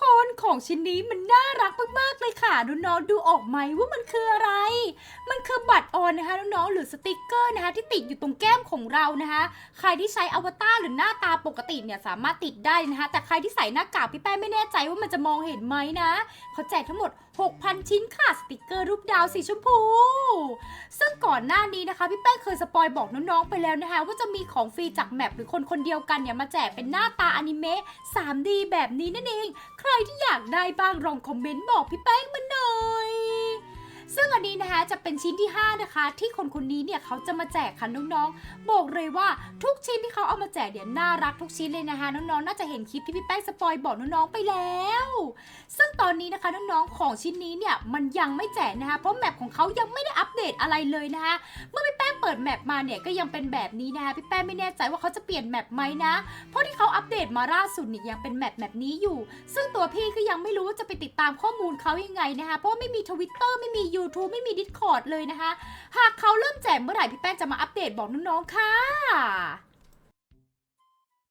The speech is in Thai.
คนของชิ้นนี้มันน่ารักมากๆเลยค่ะน้องๆดูออกไหมว่ามันคืออะไร มันคือบัตรออนนะคะน้องๆหรือสติกเกอร์นะคะ ที่ติดอยู่ตรงแก้มของเรานะคะ ใครที่ใช้อวตารหรือหน้าตาปกติเนี่ยสามารถติดได้นะคะ แต่ใครที่ใส่หน้ากากพี่แป้งไม่แน่ใจว่ามันจะมองเห็นไหมนะเขาแจกทั้งหมด 6,000 ชิ้นค่ะสติกเกอร์รูปดาวสีชมพู ซึ่งก่อนหน้านี้นะคะพี่แป้งเคยสปอยบอกน้องๆไปแล้วนะคะ ว่าจะมีของฟรีจากแมปหรือคนคนเดียวกันเนี่ยมาแจกเป็นหน้าตาอนิเมะ 3D แบบนี้นั่นเอง รที่อยากได้บ้างลองคอมเมนต์บอกพี่แป้งมาหน่อย ซึ่งอันนี้นะคะจะเป็นชิ้นที่ 5 นะคะ ที่คนคนนี้เนี่ยเขาจะมาแจกค่ะน้องๆ บอกเลยว่าทุกชิ้นที่เขาเอามาแจกเนี่ยน่ารักทุกชิ้นเลยนะคะน้องๆ น่าจะเห็นคลิปที่พี่แป้งสปอยบอกน้องๆไปแล้ว ซึ่งตอนนี้นะคะน้องๆ ของชิ้นนี้เนี่ยมันยังไม่แจกนะคะ เพราะแมปของเขายังไม่ได้อัปเดตอะไรเลยนะคะ เมื่อพี่ เปิดแมปมาเนี่ยก็ยังเป็นแบบนี้นะคะพี่แป้งไม่แน่ใจว่าเขาจะเปลี่ยนแมปไหมนะ เพราะที่เขาอัปเดตมาล่าสุดเนี่ยยังเป็นแมปแบบนี้อยู่ ซึ่งตัวพี่ก็ยังไม่รู้ว่าจะไปติดตามข้อมูลเขายังไงนะคะเพราะไม่มี Twitter ไม่มี YouTube ไม่มี Discord เลยนะคะ หากเขาเริ่มแจกเมื่อไหร่พี่แป้งจะมาอัปเดตบอกน้องๆค่ะ